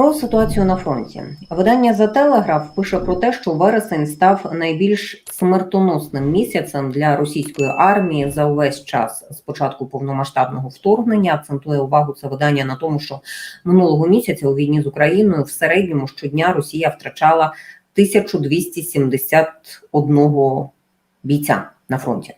Про ситуацію на фронті видання за Телеграф пише про те, що вересень став найбільш смертоносним місяцем для російської армії за увесь час з початку повномасштабного вторгнення. Акцентує увагу це видання на тому, що минулого місяця у війні з Україною в середньому щодня Росія втрачала 1271 бійця на фронті.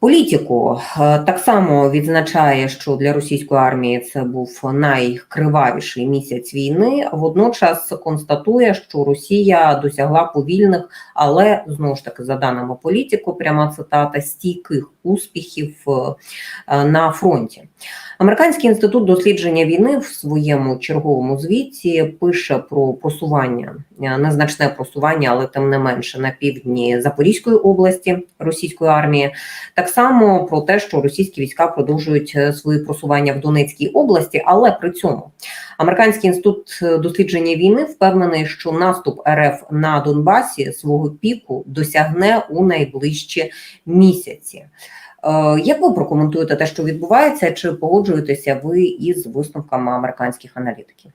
Політику е, так само відзначає, що для російської армії це був найкривавіший місяць війни. Водночас констатує, що Росія досягла повільних, але знову ж таки, за даними політику, пряма цитата стійких успіхів е, на фронті. Американський інститут дослідження війни в своєму черговому звіті пише про просування, е, незначне просування, але тим не менше на півдні Запорізької області російської армії. Так само про те, що російські війська продовжують е, свої просування в Донецькій області, але при цьому американський інститут дослідження війни впевнений, що наступ РФ на Донбасі свого піку досягне у найближчі місяці. Е, Як ви прокоментуєте те, що відбувається, чи погоджуєтеся ви із висновками американських аналітиків?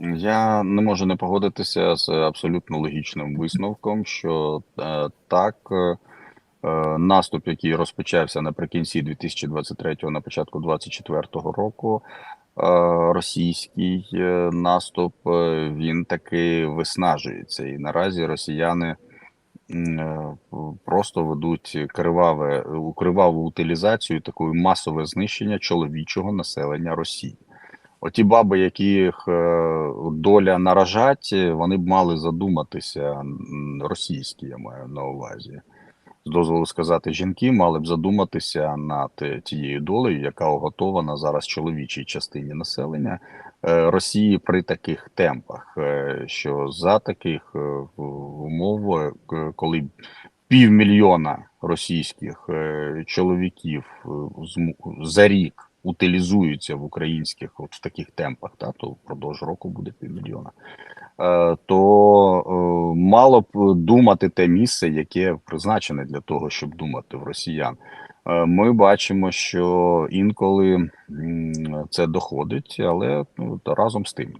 Я не можу не погодитися з абсолютно логічним висновком, що е, так, е, е, наступ, який розпочався наприкінці 2023-го, на початку 2024 року, е, російський е, наступ, е, він таки виснажується, і наразі росіяни е, просто ведуть криваве криваву утилізацію, таку масове знищення чоловічого населення Росії. Оті баби, яких е, доля наражать, вони б мали задуматися російські, я маю на увазі. З дозволу сказати, жінки мали б задуматися над е, тією долею, яка уготована зараз чоловічій частині населення е, Росії при таких темпах. е, Що за таких умов, коли півмільйона російських чоловіків за рік утилізуються в українських от в таких темпах, та то впродовж року буде півмільйона. Е, то е, мало б думати те місце, яке призначене для того, щоб думати в росіян. Е, Ми бачимо, що інколи це доходить, але ну, разом з тим.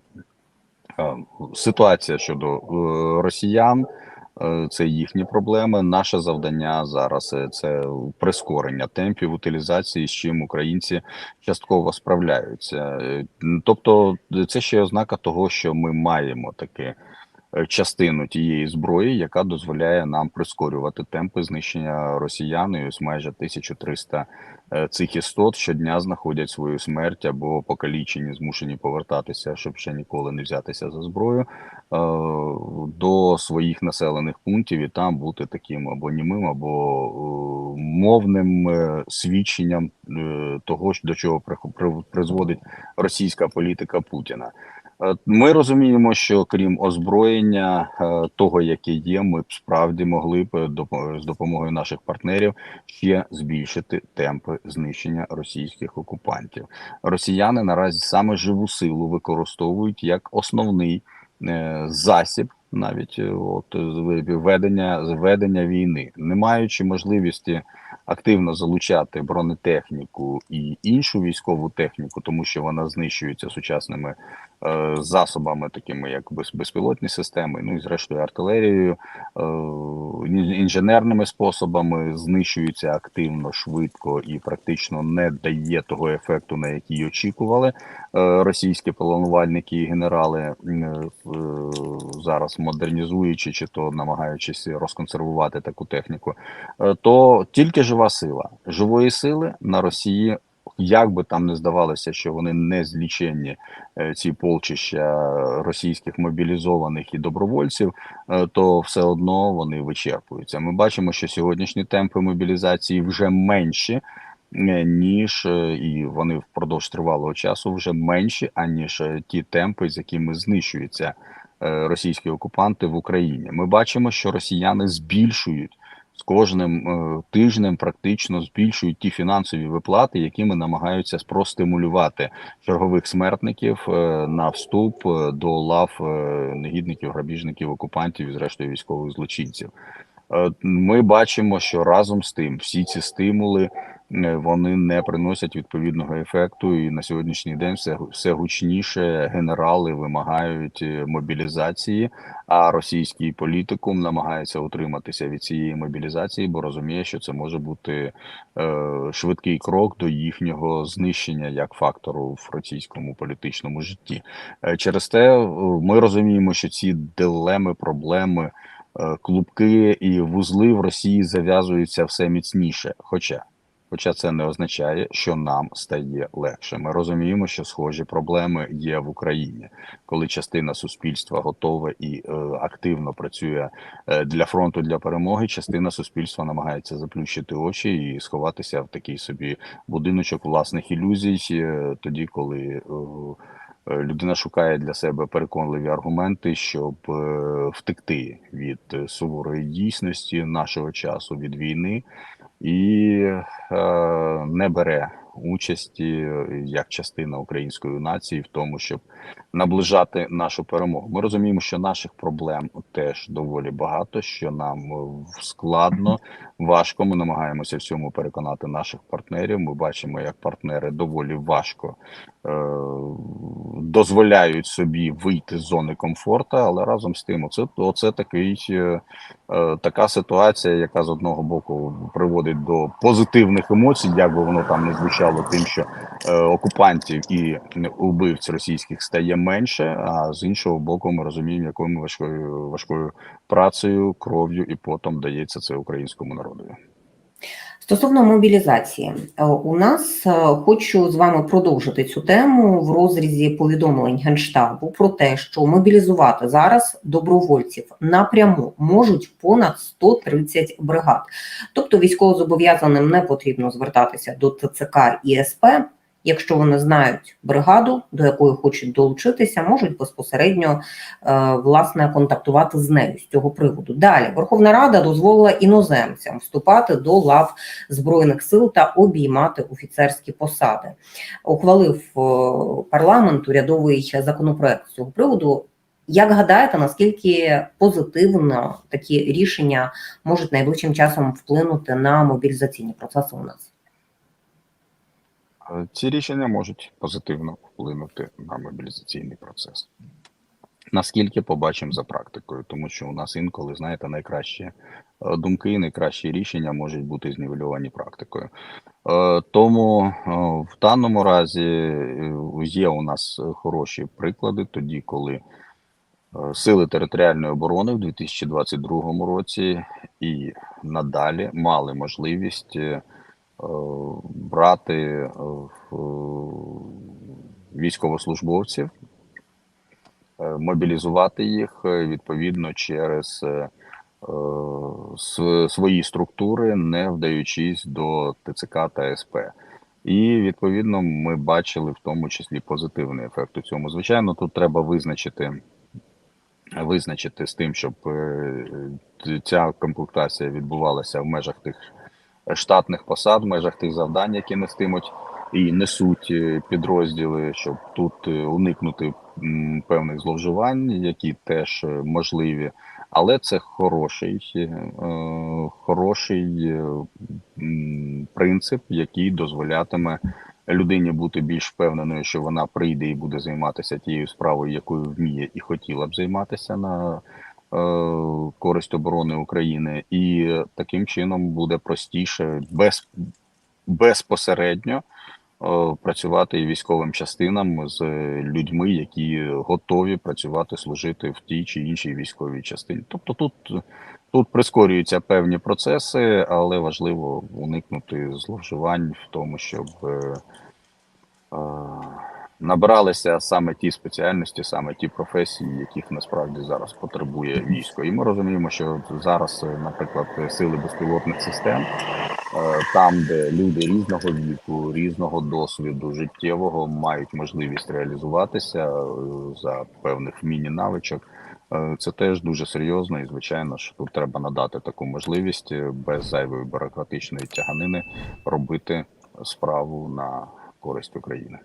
Ситуація щодо росіян це їхні проблеми. Наше завдання зараз е, це прискорення темпів утилізації, з чим українці частково справляються. Е, Тобто, це ще ознака того, що ми маємо таке е, частину тієї зброї, яка дозволяє нам прискорювати темпи знищення росіян. І ось майже 1300 е, цих істот щодня знаходять свою смерть або покалічені, змушені повертатися, щоб ще ніколи не взятися за зброю е, до своїх населених пунктів і там бути таким або німим, або е, мовним е, свідченням е, того, до чого призводить російська політика Путіна. Е, Ми розуміємо, що крім озброєння е, того, яке є, ми б справді могли б е, з допомогою наших партнерів ще збільшити темпи знищення російських окупантів. Росіяни наразі саме живу силу використовують як основний засіб. Навіть е, от з- ведення ведення війни, не маючи можливості активно залучати бронетехніку і іншу військову техніку, тому що вона знищується сучасними е, засобами, такими як без, безпілотні системи, ну і зрештою артилерією, е, інженерними способами знищується активно, швидко і практично не дає того ефекту, на який очікували е, російські планувальники і генерали, е, е, зараз модернізуючи чи то намагаючись розконсервувати таку техніку, е, то тільки жива сила. Живої сили на Росії, як би там не здавалося, що вони не зліченні, е, ці полчища російських мобілізованих і добровольців, е, то все одно вони вичерпуються. Ми бачимо, що сьогоднішні темпи мобілізації вже менші. Ніж і вони впродовж тривалого часу вже менші, аніж ті темпи, з якими знищуються е, російські окупанти в Україні. Ми бачимо, що росіяни збільшують з кожним е, тижнем, практично збільшують ті фінансові виплати, якими намагаються простимулювати чергових смертників е, на вступ е, до лав е, негідників, грабіжників, окупантів і зрештою військових злочинців. Е, Ми бачимо, що разом з тим всі ці стимули е, вони не приносять відповідного ефекту. І на сьогоднішній день все, все гучніше генерали вимагають е, мобілізації, а російський політикум намагається утриматися від цієї мобілізації, бо розуміє, що це може бути е, швидкий крок до їхнього знищення як фактору в російському політичному житті. Е, Через те е, ми розуміємо, що ці дилеми, проблеми, е, клубки і вузли в Росії зав'язуються все міцніше. Хоча, хоча це не означає, що нам стає легше. Ми розуміємо, що схожі проблеми є в Україні, коли частина суспільства готова і е, активно працює е, для фронту для перемоги. Частина суспільства намагається заплющити очі і сховатися в такий собі будиночок власних ілюзій, е, тоді коли. е, Людина шукає для себе переконливі аргументи, щоб е, втекти від суворої дійсності нашого часу від війни, і е, не бере участі як частина української нації в тому, щоб наближати нашу перемогу. Ми розуміємо, що наших проблем теж доволі багато, що нам е, складно, важко. Ми намагаємося в цьому переконати наших партнерів. Ми бачимо, як партнери доволі важко е, дозволяють собі вийти з зони комфорту, але разом з тим, оце, оце такий, е, е, така ситуація, яка з одного боку приводить до позитивних емоцій, як би воно там не звучало, тим, що е, окупантів і убивць російських стає менше. А з іншого боку, ми розуміємо, якою важкою важкою працею, кров'ю і потом дається це українському народові. Стосовно мобілізації, е, у нас е, хочу з вами продовжити цю тему в розрізі повідомлень Генштабу про те, що мобілізувати зараз добровольців напряму можуть понад 130 бригад. Тобто військовозобов'язаним не потрібно звертатися до ТЦК і СП. Якщо вони знають бригаду, до якої хочуть долучитися, можуть безпосередньо е, власне контактувати з нею з цього приводу. Далі Верховна Рада дозволила іноземцям вступати до лав збройних сил та обіймати офіцерські посади. Ухвалив е, парламент урядовий законопроект з цього приводу. Як гадаєте, наскільки позитивно такі рішення можуть найближчим часом вплинути на мобілізаційні процеси у нас? Ці рішення можуть позитивно вплинути на мобілізаційний процес. Наскільки побачимо за практикою, тому що у нас інколи, знаєте, найкращі е, думки і найкращі рішення можуть бути знівельовані практикою. Е, Тому е, в даному разі є у нас хороші приклади тоді, коли сили територіальної оборони в 2022 році і надалі мали можливість брати е, військовослужбовців, е, мобілізувати їх е, відповідно через е, е, св- свої структури, не вдаючись до ТЦК та СП. І відповідно ми бачили в тому числі позитивний ефект у цьому. Звичайно, тут треба визначити, визначити з тим, щоб е, ця комплектація відбувалася в межах тих штатних посад, в межах тих завдань, які нестимуть і несуть е, підрозділи, щоб тут е, уникнути певних зловживань, які теж е, можливі. Але це хороший, хороший принцип, який дозволятиме людині бути більш впевненою, що вона прийде і буде займатися тією справою, якою вміє і хотіла б займатися на користь оборони України, і таким чином буде простіше без, безпосередньо е, працювати військовим частинам з людьми, які готові працювати, служити в тій чи іншій військовій частині. Тобто тут, тут прискорюються певні процеси, але важливо уникнути зловживань в тому, щоб набиралися саме ті спеціальності, саме ті професії, яких насправді зараз потребує військо. І ми розуміємо, що зараз, е, наприклад, сили безпілотних систем, е, там, де люди різного віку, різного досвіду життєвого мають можливість реалізуватися е, за певних міні-навичок. е, Це теж дуже серйозно, і звичайно, що тут треба надати таку можливість без зайвої бюрократичної тяганини робити справу на користь України.